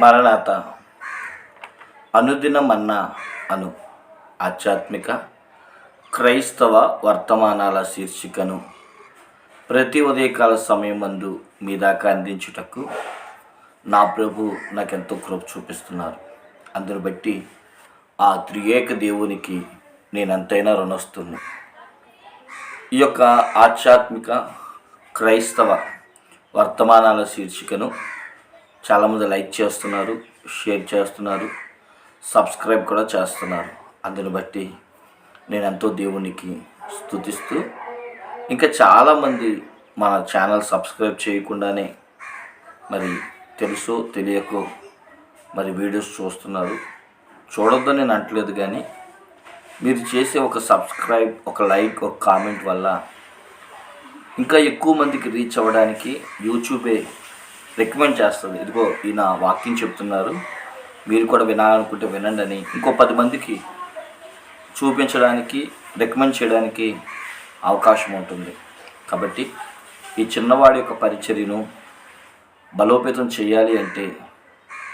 మరణాత అనుదిన అన్న అను ఆధ్యాత్మిక క్రైస్తవ వర్తమానాల శీర్షికను ప్రతి ఉదయకాల సమయం అందు మీ దాకా అందించుటకు నా ప్రభు నాకెంతో కృప చూపిస్తున్నారు. అందును బట్టి ఆ త్రియేక దేవునికి నేనంతైనా రుణస్తున్నా. ఈ యొక్క ఆధ్యాత్మిక క్రైస్తవ వర్తమానాల శీర్షికను చాలామంది లైక్ చేస్తున్నారు షేర్ చేస్తున్నారు సబ్స్క్రైబ్ కూడా చేస్తున్నారు. అందును బట్టి నేను ఎంతో దేవునికి స్థుతిస్తూ ఇంకా చాలామంది మన ఛానల్ సబ్స్క్రైబ్ చేయకుండానే మరి తెలుసో తెలియకో మరి వీడియోస్ చూస్తున్నారు. చూడొద్దని నేను అంటలేదు కానీ మీరు చేసే ఒక సబ్స్క్రైబ్ ఒక లైక్ ఒక కామెంట్ వల్ల ఇంకా ఎక్కువ మందికి రీచ్ అవ్వడానికి యూట్యూబే రికమెండ్ చేస్తుంది. ఇదిగో ఈయన వాక్యం చెప్తున్నారు. మీరు కూడా వినాలనుకుంటే వినండి అని ఇంకో పది మందికి చూపించడానికి రికమెండ్ చేయడానికి అవకాశం ఉంటుంది. కాబట్టి ఈ చిన్నవాడి యొక్క పరిచర్యను బలోపేతం చేయాలి అంటే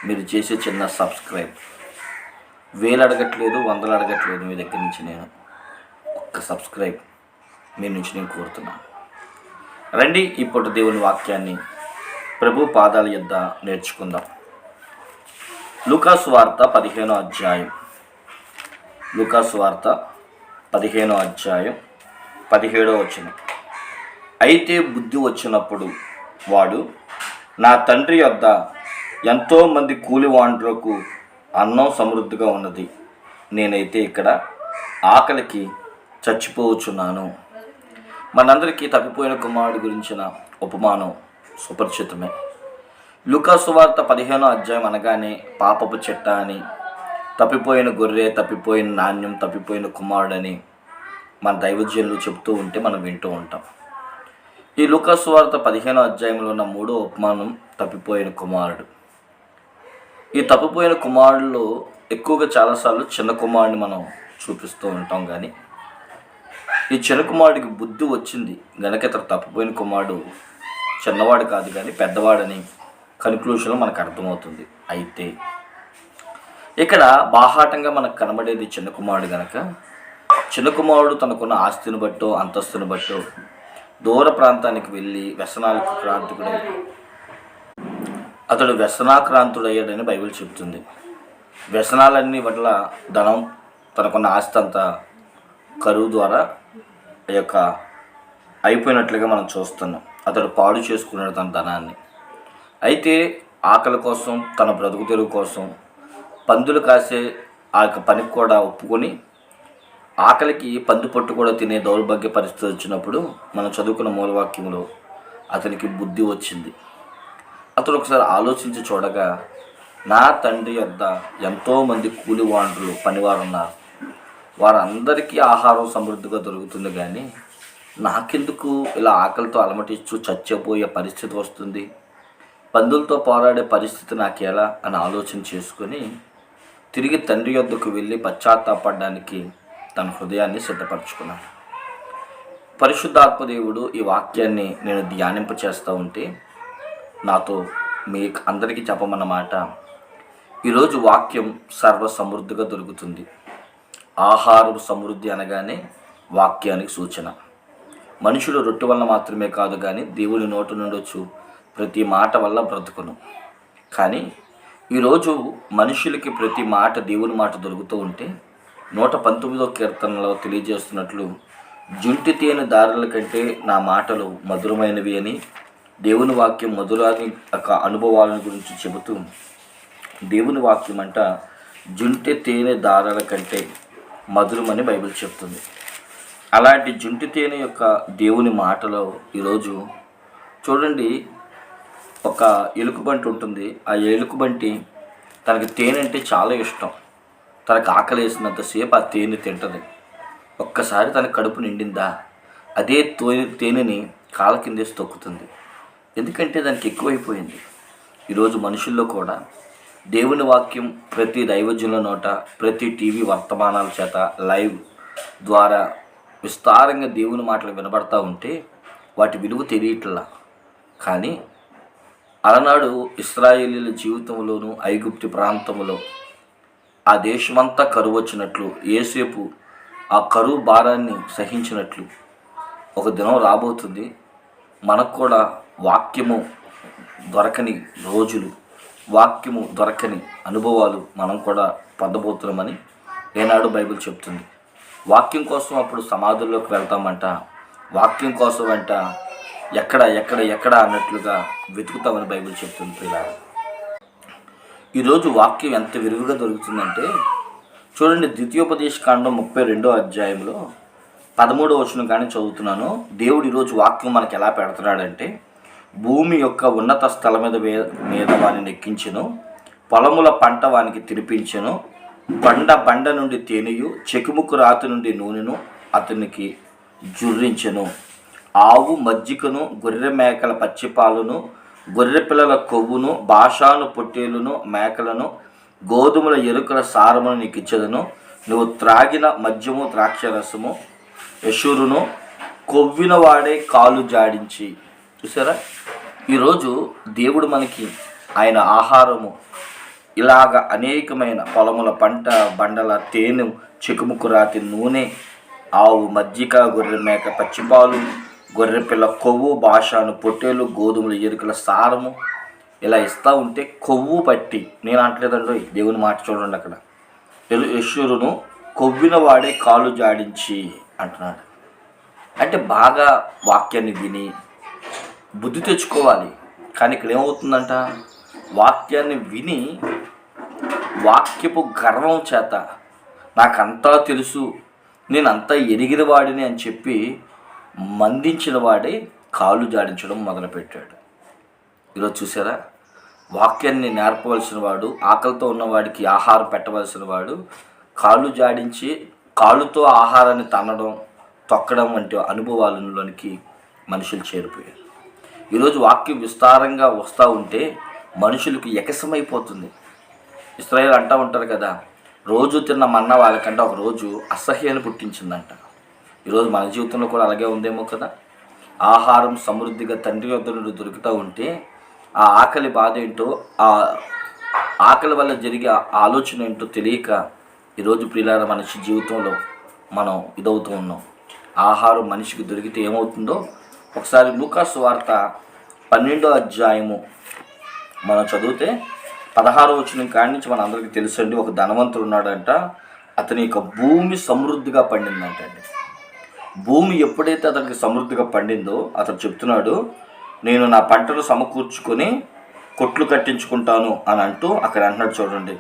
మీరు చేసే చిన్న సబ్స్క్రైబ్. వేలు అడగట్లేదు వందలు అడగట్లేదు మీ దగ్గర నుంచి నేను ఒక్క సబ్స్క్రైబ్ మీ నుంచి నేను కోరుతున్నాను. రండి ఇప్పుడు దేవుని వాక్యాన్ని ప్రభు పాదాల యొద్ద నేర్చుకుందాం. లుకాస్ వార్త పదిహేనో అధ్యాయం. లుకాస్ వార్త పదిహేనో అధ్యాయం పదిహేడో వచ్చిన అయితే బుద్ధి వచ్చినప్పుడు వాడు నా తండ్రి యొద్ద ఎంతోమంది కూలివాండ్రకు అన్నం సమృద్ధిగా ఉన్నది. నేనైతే ఇక్కడ ఆకలికి చచ్చిపోవచ్చున్నాను. మనందరికీ తప్పిపోయిన కుమారుడు గురించిన ఉపమానం సుపరిచితమే. లుకాసు వార్త పదిహేనో అధ్యాయం అనగానే పాపపు చెట్ట అని తప్పిపోయిన గొర్రె తప్పిపోయిన నాణ్యం తప్పిపోయిన కుమారుడని మన దైవజ్యులు చెబుతూ ఉంటే మనం వింటూ ఉంటాం. ఈ లుకాసు వార్త పదిహేనో అధ్యాయంలో ఉన్న మూడో ఉపమానం తప్పిపోయిన కుమారుడు. ఈ తప్పిపోయిన కుమారుల్లో ఎక్కువగా చాలాసార్లు చిన్న కుమారుడిని మనం చూపిస్తూ ఉంటాం కానీ ఈ చిన్న కుమారుడికి బుద్ధి వచ్చింది గనక ఇతను తప్పిపోయిన కుమారుడు చిన్నవాడు కాదు కానీ పెద్దవాడని కన్క్లూషన్లో మనకు అర్థమవుతుంది. అయితే ఇక్కడ బాహాటంగా మనకు కనబడేది చిన్న కుమారుడు గనక చిన్న కుమారుడు తనకున్న ఆస్తిని బట్టో అంతస్తుని బట్టో దూర ప్రాంతానికి వెళ్ళి వ్యసనాలకు క్రాంతికుడై అతడు వ్యసనాక్రాంతుడయ్యాడని బైబిల్ చెబుతుంది. వ్యసనాలన్నీ పట్ల ధనం తనకున్న ఆస్తి అంతా కరువు ద్వారా ఆ యొక్క అయిపోయినట్లుగా మనం చూస్తున్నాం. అతడు పాడు చేసుకున్నాడు తన ధనాన్ని. అయితే ఆకలి కోసం తన బ్రతుకు తెరువు కోసం పందులు కాసే ఆ యొక్క పనికి కూడా ఒప్పుకొని ఆకలికి పందు పట్టు కూడా తినే దౌర్భాగ్య పరిస్థితి వచ్చినప్పుడు మనం చదువుకున్న మూలవాక్యంలో అతనికి బుద్ధి వచ్చింది. అతడు ఒకసారి ఆలోచించి చూడగా నా తండ్రి వద్ద ఎంతోమంది కూలివాండ్రులు పనివారు ఉన్నారు వారందరికీ ఆహారం సమృద్ధిగా దొరుకుతుంది కానీ నాకెందుకు ఇలా ఆకలితో అలమటిస్తూ చచ్చిపోయే పరిస్థితి వస్తుంది? పందులతో పోరాడే పరిస్థితి నాకు ఎలా అని ఆలోచన చేసుకొని తిరిగి తండ్రి యొద్దకు వెళ్ళి పశ్చాత్తాపడడానికి తన హృదయాన్ని సిద్ధపరచుకున్నాను. పరిశుద్ధాత్మ దేవుడు ఈ వాక్యాన్ని నేను ధ్యానింప చేస్తూ ఉంటే నాతో మీ అందరికీ చెప్పమన్నమాట. ఈరోజు వాక్యం సర్వ సమృద్ధిగా దొరుకుతుంది. ఆహారం సమృద్ధి అనగానే వాక్యానికి సూచన. మనుషులు రొట్టె వల్ల మాత్రమే కాదు కానీ దేవుని నోటు నుండొచ్చు ప్రతి మాట వల్ల బ్రతుకును. కానీ ఈరోజు మనుషులకి ప్రతి మాట దేవుని మాట దొరుకుతూ ఉంటే నూట పంతొమ్మిదో కీర్తనలో తెలియజేస్తున్నట్లు జుంటి తేనె దారుల కంటే నా మాటలు మధురమైనవి అని దేవుని వాక్యం మధురాని యొక్క అనుభవాలను గురించి చెబుతూ దేవుని వాక్యం అంట జుంటి తేనె దారాల కంటే మధురమని బైబిల్ చెప్తుంది. అలాంటి జుంటి తేనె యొక్క దేవుని మాటలో ఈరోజు చూడండి ఒక ఎలుకబంటి ఉంటుంది. ఆ ఎలుకబంటి తనకి తేనె అంటే చాలా ఇష్టం. తనకు ఆకలి వేసినంతసేపు ఆ తేనె తింటుంది. ఒక్కసారి తన కడుపు నిండిందా? అదే తో తేనెని కాల కిందేసి తొక్కుతుంది. ఎందుకంటే దానికి ఎక్కువైపోయింది. ఈరోజు మనుషుల్లో కూడా దేవుని వాక్యం ప్రతి దైవజనుల నోట ప్రతి టీవీ వర్తమానాల చేత లైవ్ ద్వారా విస్తారంగా దేవుని మాటలు వినబడతా ఉంటే వాటి విలువ తెలియట్లా. కానీ అలనాడు ఇస్రాయేలీల జీవితంలోనూ ఐగుప్తి ప్రాంతంలో ఆ దేశమంతా కరువు వచ్చినట్లు ఏసేపు ఆ కరువు భారాన్ని సహించినట్లు ఒక దినం రాబోతుంది. మనకు కూడా వాక్యము దొరకని రోజులు వాక్యము దొరకని అనుభవాలు మనం కూడా పొందబోతున్నామని ఏనాడు బైబిల్ చెప్తుంది. వాక్యం కోసం అప్పుడు సమాధుల్లోకి వెళ్తామంట వాక్యం కోసం అంట ఎక్కడ ఎక్కడ ఎక్కడ అన్నట్లుగా వెతుకుతామని బైబిల్ చెప్తుంది పిల్లలు ఈరోజు వాక్యం ఎంత విరివిగా దొరుకుతుందంటే చూడండి ద్వితీయోపదేశ కాండం ముప్పై రెండో అధ్యాయంలో పదమూడో వచనం కానీ చదువుతున్నాను. దేవుడు ఈరోజు వాక్యం మనకి ఎలా పెడుతున్నాడంటే భూమి యొక్క ఉన్నత స్థలం మీద మీద వాని నెక్కించెను. పొలముల పంట వానికి తినిపించెను. బండ బండ నుండి తేనెయు చెకుముకు రాతి నుండి నూనెను అతనికి జుర్రించెను. ఆవు మజ్జికను గొర్రె మేకల పచ్చిపాలును గొర్రె పిల్లల కొవ్వును భాషాను పొట్టేలును మేకలను గోధుమల ఎరుకల సారమును నీకు ఇచ్చదను నువ్వు త్రాగిన మద్యము ద్రాక్షరసము యశురును కొవ్విన వాడే కాలు జాడించి. చూసారా? ఈరోజు దేవుడు మనకి ఆయన ఆహారము ఇలాగ అనేకమైన పొలముల పంట బండల తేనె చెకుముకు రాతి నూనె ఆవు మజ్జిగ గొర్రె మేక పచ్చిపాలు గొర్రె పిల్ల కొవ్వు భాషను పొట్టేలు గోధుమలు ఎరుకల సారము ఇలా ఇస్తూ ఉంటే కొవ్వు పట్టి. నేను అంటలేదండి దేవుని మాట చూడండి అక్కడ. యశ్వరును కొవ్విన వాడే కాలు జాడించి అంటున్నాడు. అంటే బాగా వాక్యాన్ని విని బుద్ధి తెచ్చుకోవాలి కానీ ఇక్కడ ఏమవుతుందంట? వాక్యాన్ని విని వాక్యపు గర్వం చేత నాకంతా తెలుసు నేను అంతా ఎరిగిన వాడిని అని చెప్పి మందించిన వాడే కాళ్ళు జాడించడం మొదలుపెట్టాడు. ఈరోజు చూసారా? వాక్యాన్ని నేర్పవలసిన వాడు ఆకలితో ఉన్నవాడికి ఆహారం పెట్టవలసిన వాడు కాళ్ళు జాడించి కాళ్ళుతో ఆహారాన్ని తనడం తొక్కడం వంటి అనుభవాలలోనికి మనుషులు చేరిపోయారు. ఈరోజు వాక్యం విస్తారంగా వస్తూ ఉంటే మనుషులకు ఎకసమైపోతుంది. ఇస్రాయేల్ అంటూ ఉంటారు కదా రోజు తిన్న మన్న వాళ్ళకంటే ఒక రోజు అసహ్యాన్ని పుట్టించిందంట. ఈరోజు మన జీవితంలో కూడా అలాగే ఉందేమో కదా? ఆహారం సమృద్ధిగా తండ్రి వద్ద నుండి దొరుకుతూ ఉంటే ఆ ఆకలి బాధ ఏంటో ఆ ఆకలి వల్ల జరిగే ఆ ఆలోచన ఏంటో తెలియక ఈరోజు ప్రియులార మనిషి జీవితంలో మనం ఇదవుతూ ఉన్నాం. ఆహారం మనిషికి దొరికితే ఏమవుతుందో ఒకసారి లూకాస్ వార్త పన్నెండో అధ్యాయము. మనం చదివితే పదహారు వచ్చిన కాడి నుంచి మన అందరికీ తెలుసండి ఒక ధనవంతుడు ఉన్నాడంట అతని యొక్క భూమి సమృద్ధిగా పండిందంట అండి. భూమి ఎప్పుడైతే అతనికి సమృద్ధిగా పండిందో అతను చెప్తున్నాడు నేను నా పంటను సమకూర్చుకొని కొట్లు కట్టించుకుంటాను అని అంటూ అక్కడ అంటున్నాడు చూడండి.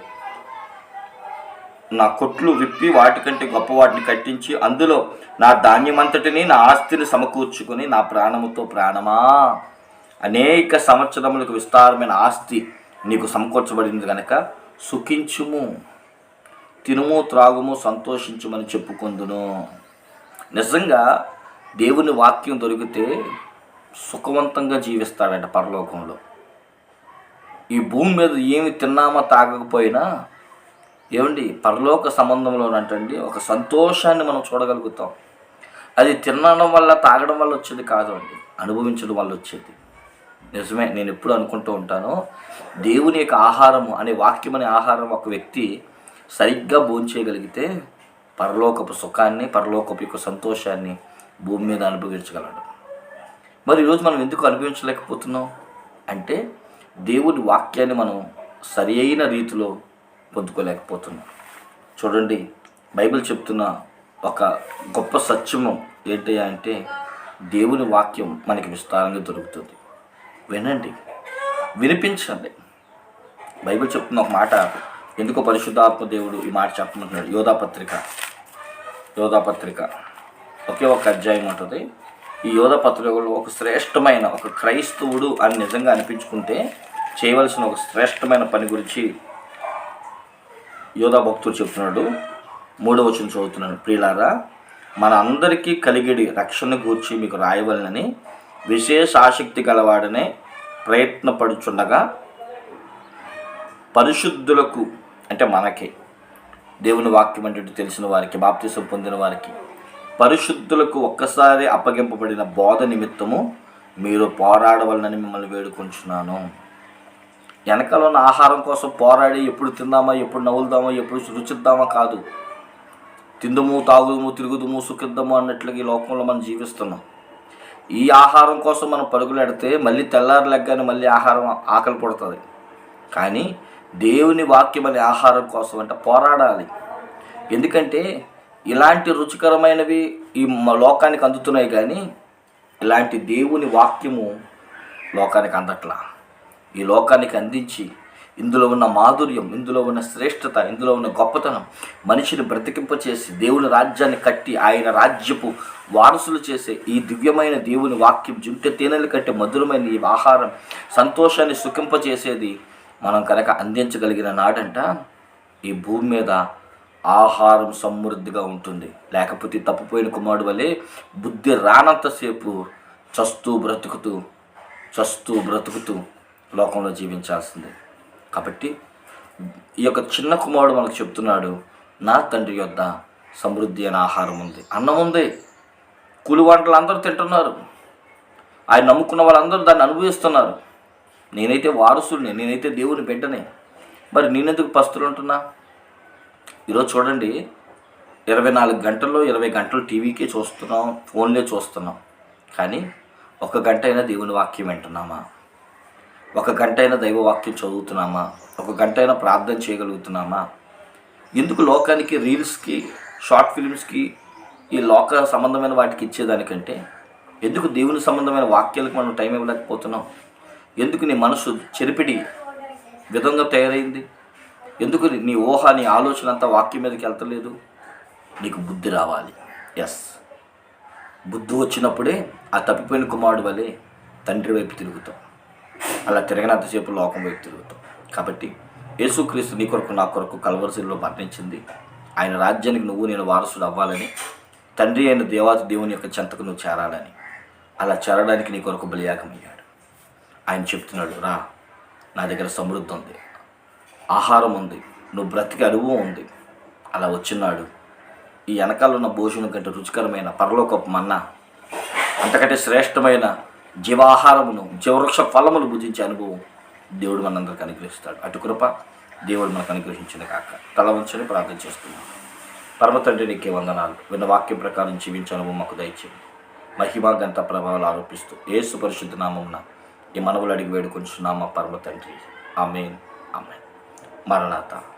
నా కొట్లు విప్పి వాటికంటే గొప్ప వాటిని కట్టించి అందులో నా ధాన్యమంతటిని నా ఆస్తిని సమకూర్చుకొని నా ప్రాణముతో ప్రాణమా? అనేక సంవత్సరములకు విస్తారమైన ఆస్తి నీకు సమకూర్చబడింది కనుక సుఖించుము. తినుము త్రాగుము సంతోషించుమని చెప్పుకుందును. నిజంగా దేవుని వాక్యం దొరికితే సుఖవంతంగా జీవిస్తాడంట పరలోకంలో. ఈ భూమి మీద ఏమి తిన్నామా తాగకపోయినా ఏమండి పరలోక సంబంధంలోనంటండి ఒక సంతోషాన్ని మనం చూడగలుగుతాం. అది తినడం వల్ల తాగడం వల్ల వచ్చేది కాదు అండి అనుభవించడం వల్ల వచ్చేది. నిజమే నేను ఎప్పుడు అనుకుంటూ ఉంటాను దేవుని యొక్క ఆహారము అనే వాక్యం అనే ఆహారం ఒక వ్యక్తి సరిగ్గా భోంచేయగలిగితే పరలోకపు సుఖాన్ని పరలోకపు యొక్క సంతోషాన్ని భూమి మీద అనుభవించగలడు. మరి ఈరోజు మనం ఎందుకు అనుభవించలేకపోతున్నాం? అంటే దేవుడి వాక్యాన్ని మనం సరి అయిన రీతిలో పొందుకోలేకపోతున్నాం. చూడండి బైబిల్ చెప్తున్న ఒక గొప్ప సత్యము ఏంటి అంటే దేవుని వాక్యం మనకి విస్తారంగా దొరుకుతుంది. వినండి వినిపించండి. బైబిల్ చెప్తున్న ఒక మాట ఎందుకో పరిశుద్ధాత్మ దేవుడు ఈ మాట చెప్పమంటున్నాడు. యోధాపత్రిక యోధాపత్రిక ఒకే ఒక అధ్యాయం ఉంటుంది. ఈ యోధపత్రికలో ఒక శ్రేష్టమైన ఒక క్రైస్తవుడు అని నిజంగా అనిపించుకుంటే చేయవలసిన ఒక శ్రేష్టమైన పని గురించి యోధా భక్తుడు చెప్తున్నాడు మూడవ వచ్చిన చదువుతున్నాడు ప్రియులారా మన అందరికీ కలిగిడి రక్షణ గూర్చి మీకు రాయవలనని విశేష ఆసక్తి గలవాడనే ప్రయత్నపడుచుండగా పరిశుద్ధులకు అంటే మనకి దేవుని వాక్యం అంటే తెలిసిన వారికి బాప్తీసం పొందిన వారికి పరిశుద్ధులకు ఒక్కసారి అప్పగింపబడిన బోధ నిమిత్తము మీరు పోరాడవలనని మిమ్మల్ని వేడుకుంటున్నాను వెనకాల ఉన్న ఆహారం కోసం పోరాడి ఎప్పుడు తిందామా ఎప్పుడు నవ్వులుదామా ఎప్పుడు రుచిద్దామా కాదు. తిందుము తాగుదుము తిరుగుదుము సుఖిద్దాము అన్నట్లుగా ఈ లోకంలో మనం జీవిస్తున్నాం. ఈ ఆహారం కోసం మనం పరుగులెడితే మళ్ళీ తెల్లారి లెగ్గానే మళ్ళీ ఆహారం ఆకలి పడుతుంది. కానీ దేవుని వాక్యం అనే ఆహారం కోసం అంటే పోరాడాలి. ఎందుకంటే ఇలాంటి రుచికరమైనవి ఈ లోకానికి అందుతున్నాయి కానీ ఇలాంటి దేవుని వాక్యము లోకానికి అందట్లా. ఈ లోకానికి అందించి ఇందులో ఉన్న మాధుర్యం ఇందులో ఉన్న శ్రేష్టత ఇందులో ఉన్న గొప్పతనం మనిషిని బ్రతికింపచేసి దేవుని రాజ్యాన్ని కట్టి ఆయన రాజ్యపు వారసులు చేసే ఈ దివ్యమైన దేవుని వాక్యం జుంటె తేనెలు కట్టి మధురమైన ఈ ఆహారం సంతోషాన్ని సుఖింపచేసేది మనం కనుక అందించగలిగిన నాడంట ఈ భూమి మీద ఆహారం సమృద్ధిగా ఉంటుంది. లేకపోతే తప్పిపోయిన కుమారుడు వలె బుద్ధి రానంతసేపు చస్తూ బ్రతుకుతూ చస్తూ బ్రతుకుతూ లోకంలో జీవించాల్సిందే. కాబట్టి ఈ యొక్క చిన్న కుమారుడు మనకు చెప్తున్నాడు నా తండ్రి యొద్ద సమృద్ధి అనే ఆహారం ఉంది. అన్నం ఉంది. కూలి వంటలు అందరూ తింటున్నారు. ఆయన నమ్ముకున్న వాళ్ళందరూ దాన్ని అనుభవిస్తున్నారు. నేనైతే వారసుడిని నేనైతే దేవుని బిడ్డనే. మరి నేనెందుకు పస్తులు ఉంటున్నా ఈరోజు చూడండి ఇరవై నాలుగు గంటల్లో ఇరవై గంటలు టీవీకే చూస్తున్నాం ఫోన్లే చూస్తున్నాం. కానీ ఒక గంట అయినా దేవుని వాక్యం వింటున్నామా? ఒక గంట అయినా దైవ వాక్యం చదువుతున్నామా? ఒక గంట అయినా ప్రార్థన చేయగలుగుతున్నామా? ఎందుకు లోకానికి రీల్స్కి షార్ట్ ఫిల్మ్స్కి ఈ లోక సంబంధమైన వాటికి ఇచ్చేదానికంటే ఎందుకు దేవుని సంబంధమైన వాక్యాలకు మనం టైం ఇవ్వలేకపోతున్నాం? ఎందుకు నీ మనసు చెరిపిడి విధంగా తయారైంది? ఎందుకు నీ ఊహ నీ ఆలోచన అంతా వాక్యం మీదకి వెళ్తలేదు? నీకు బుద్ధి రావాలి. ఎస్ బుద్ధి వచ్చినప్పుడే ఆ తప్పిపోయిన కుమారుడు వలె తండ్రి వైపు తిరుగుతాం. అలా తిరగనంతసేపు లోకం వైపు తిరుగుతాం. కాబట్టి యేసుక్రీస్తు నీ కొరకు నా కొరకు కలవరసిలో మరణించింది ఆయన రాజ్యానికి నువ్వు నేను వారసుడు అవ్వాలని తండ్రి అయిన దేవాతి దేవుని యొక్క చెంతకు నువ్వు చేరాలని. అలా చేరడానికి నీ కొరకు బలియాగమయ్యాడు ఆయన చెప్తున్నాడు రా నా దగ్గర సమృద్ధి ఉంది. ఆహారం ఉంది. నువ్వు బ్రతికి అనుభవం ఉంది. అలా వచ్చినాడు. ఈ వెనకాల ఉన్న భోజనం కంటే రుచికరమైన పరలోకపు మన్నా అంతకంటే శ్రేష్టమైన జీవాహారమును జీవవృక్ష ఫలములు భుజించే అనుభవం దేవుడు మనందరికి అనుగ్రహిస్తాడు. అటు కృప దేవుడు మనకు అనుగ్రహించిన కాక. తలవంచని ప్రార్థన చేస్తున్నాం. పరమ తండ్రి నీకే వందనాలు. విన్న వాక్యం ప్రకారం జీవించే అనుభవం మాకు దయచేయండి. మహిమా గంత ప్రభావాలు ఆరోపిస్తూ ఏసు పరిశుద్ధ నామమున ఈ మనవులు అడిగి వేడుకొంచున్నామా పరమ తండ్రి. ఆమెన్. ఆమెన్. మరణాత.